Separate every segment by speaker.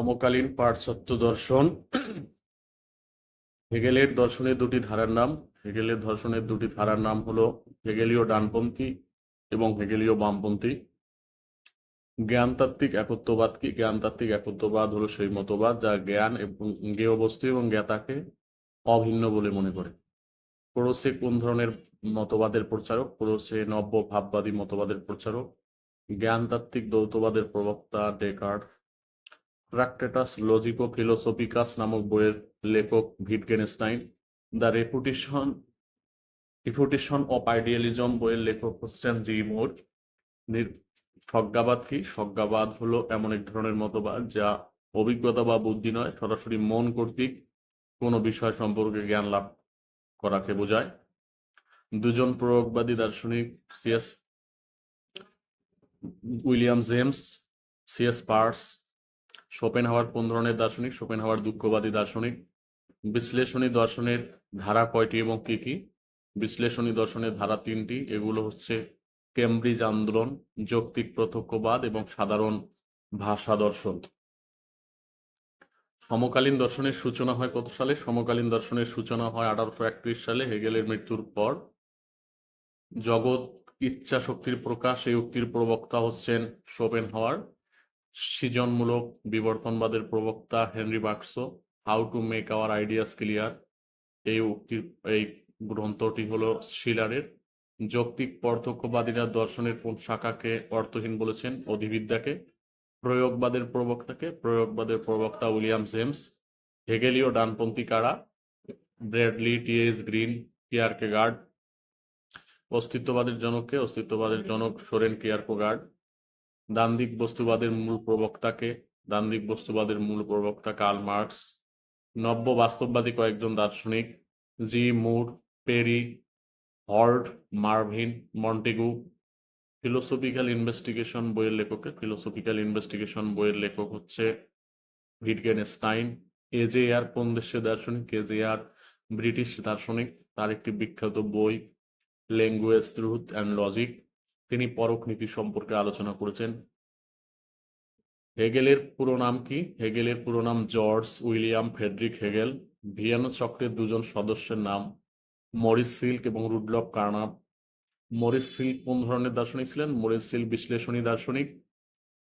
Speaker 1: সমকালীন পাশ্চাত্য দর্শন। হেগেলের দর্শনের দুটি ধারার নাম। হেগেলের দর্শনের দুটি ধারার নাম হলো হেগেলীয় ডানপন্থী এবং হেগেলীয় বামপন্থী। জ্ঞানতাত্ত্বিক একত্ববাদ কি? জ্ঞানতাত্ত্বিক একত্ববাদ হলো সেই মতবাদ যা জ্ঞান এবং জ্ঞেয় বস্তু এবং জ্ঞাতাকে অভিন্ন বলে মনে করে। ক্রোসে কোন ধরনের মতবাদের প্রচারক? ক্রোসে নব্য ভাববাদী মতবাদের প্রচারক। জ্ঞানতাত্ত্বিক দ্বৈতবাদের প্রবক্তা ডেকার্ট ট্রাক্টেটাস লজিকো ফিলোসফিকাস নামক বইয়ের লেখক Wittgenstein the reputation, reputation of idealism বইয়ের লেখক হচ্ছেন জি মোর সজ্ঞাবাদ কি? সজ্ঞাবাদ হলো এমন এক ধরনের মতবাদ যা অভিজ্ঞতা বা বুদ্ধি নয়, সরাসরি মন কর্তৃক কোনো বিষয় সম্পর্কে জ্ঞান লাভ করাকে বোঝায়। দুজন প্রয়োগবাদী দার্শনিক CS William James CS Peirce Schopenhauer কোন ধরনের দার্শনিক শোপেন হাওয়ার দুঃখবাদী দার্শনিক। বিশ্লেষণী দর্শনের ধারা কয়টি এবং কি কি? বিশ্লেষণী দর্শনের ধারা তিনটি। এগুলো হচ্ছে কেমব্রিজ আন্দোলন, যৌক্তিক প্রত্যক্ষবাদ এবং সাধারণ ভাষা দর্শন। সমকালীন দর্শনের সূচনা হয় কত সালে? সমকালীন দর্শনের সূচনা হয় আঠারোশো একত্রিশ সালে, হেগেলের মৃত্যুর পর। জগৎ ইচ্ছা শক্তির প্রকাশ, এই উক্তির প্রবক্তা হচ্ছেন শোপেন হাওয়ার সৃজনমূলক বিবর্তনবাদের প্রবক্তা Henry বাক্সো how to make our ideas clear এই উক্তির, এই গ্রন্থটি হলো শিলারের। যৌক্তিক পার্থক্যবাদীরা দর্শনের কোন শাখাকে অর্থহীন বলেছেন? অধিবিদ্যাকে। প্রয়োগবাদের প্রবক্তাকে। প্রয়োগবাদের প্রবক্তা উইলিয়াম জেমস। হেগেলীয় ডানপন্থী কারা? Bradley TS Green Kierkegaard. অস্তিত্ববাদের জনককে। অস্তিত্ববাদের জনক সোরেন কিয়ারকোগার্ড দান্দিক বস্তুবাদের মূল প্রবক্তাকে দান্দিক বস্তুবাদের মূল প্রবক্তা কার্ল মার্কস, নব্য বাস্তববাদী কয়েকজন দার্শনিক, G. Moore, Perry, হর্ড, Marvin, Montague, philosophical investigation বইয়ের লেখকে, ফিলোসফিক্যাল ইনভেস্টিগেশন বইয়ের লেখক হচ্ছে ভিটগেন স্টাইন। এজে আর কোন দেশের দার্শনিক? এজে আর ব্রিটিশ দার্শনিক। তার একটি বিখ্যাত বই, ল্যাঙ্গুয়েজ, ট্রুথ অ্যান্ড লজিক। তিনি পরক নীতি সম্পর্কে আলোচনা করেছেন। হেগেলের পুরো নাম কি? হেগেলের পুরো নাম George William Friedrich Hegel. Vienna চক্রের দুজন সদস্যের নাম মরিস সিল্ক এবং রুডলফ কার্নাপ মরিস সিল্ক কোন ধরনের দার্শনিক ছিলেন? মরিস সিল্ক বিশ্লেষণী দার্শনিক।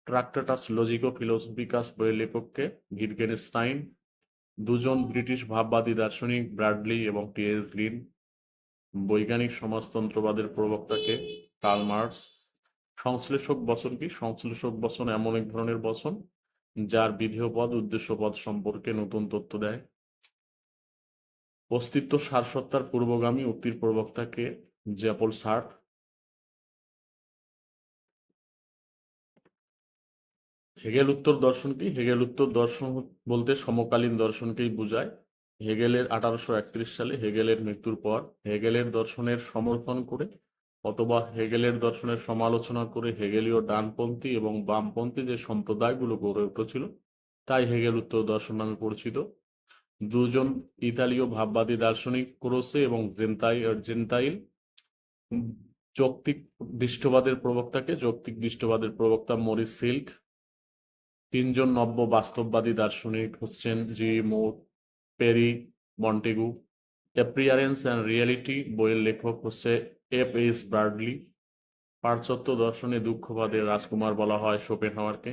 Speaker 1: ট্রাক্টাটাস লজিকো ফিলোসফিকাস বইয়ের লেখককে ভিটগেনস্টাইন দুজন ব্রিটিশ ভাববাদী দার্শনিক ব্র্যাডলি এবং টিএস গ্রিন। বৈজ্ঞানিক সমাজতন্ত্রবাদের প্রবক্তাকে কার্ল সংশ্লেষক বচন কি? সংশ্লেষক বচন এমন এক ধরনের বচন, যার বিধেয় পদ উদ্দেশ্য পদ সম্পর্কে নতুন তথ্য দেয়। অস্তিত্ব সারসত্তার পূর্বগামী উক্তির প্রবক্তাকে জ্যাপল সার্ট হেগেল উত্তর দর্শন কি? হেগেল উত্তর দর্শন বলতে সমকালীন দর্শনকেই বোঝায়। হেগেলের আঠারোশো একত্রিশ সালে হেগেলের মৃত্যুর পর হেগেলের দর্শনের সমর্থন করে অথবা হেগেলের দর্শনের সমালোচনা করে হেগেলীয় ডানপন্থী এবং বামপন্থী যে সম্প্রদায়গুলো গড়ে উঠেছিল, তাই হেগেল উত্তর দর্শন নামে পরিচিত। দুজন ইতালীয় ভাববাদী দার্শনিক ক্রোসে এবং জেন্তাই, জেন্তাইল যৌক্তিক দৃষ্টবাদের প্রবক্তাকে যৌক্তিক দৃষ্টবাদের প্রবক্তা মরিস সিল্ক। তিনজন নব্য বাস্তববাদী দার্শনিক হচ্ছেন G. Moore, Perry, Montague. Appearance and reality বইয়ের লেখক হচ্ছে এফ এস ব্রাডলি পাশ্চাত্য দর্শনে দুঃখবাদের রাজকুমার বলা হয় শোপেনহাওয়ারকে।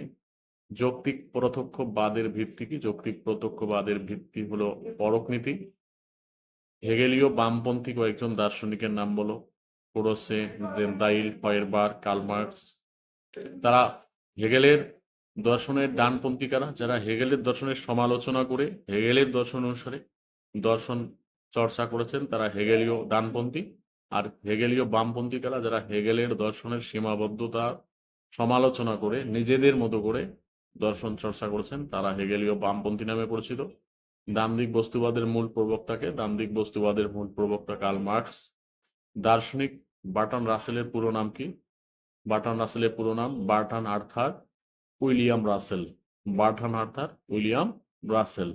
Speaker 1: যৌক্তিক প্রত্যক্ষবাদের ভিত্তি কি? যৌক্তিক প্রত্যক্ষবাদের ভিত্তি হলো পরকনীতি হেগেলীয় বামপন্থী কয়েকজন দার্শনিকের নাম বলো। কোরসে জেন্দাইল ফয়েরবার কালমার্কস তারা হেগেলের দর্শনের ডানপন্থী কারা? যারা হেগেলের দর্শনের সমালোচনা করে, হেগেলের দর্শন অনুসারে দর্শন চর্চা করেছেন, তারা হেগেলীয় ডানপন্থী। আর হেগেলীয় বামপন্থী কারা যারা হেগেলের দর্শনের সীমাবদ্ধতা সমালোচনা করে, নিজেদের মতো করে দর্শন চর্চা করেছেন, তারা হেগেলীয় বামপন্থী নামে পরিচিত। দামদিক বস্তুবাদের মূল প্রবক্তাকে, দামদিক বস্তুবাদের মূল প্রবক্তা কার্ল মার্কস। দার্শনিক বার্টন রাসেলের পুরো নাম কি? বার্টন রাসেলের পুরো নাম Bertrand Arthur William Russell. Bertrand Arthur William Russell.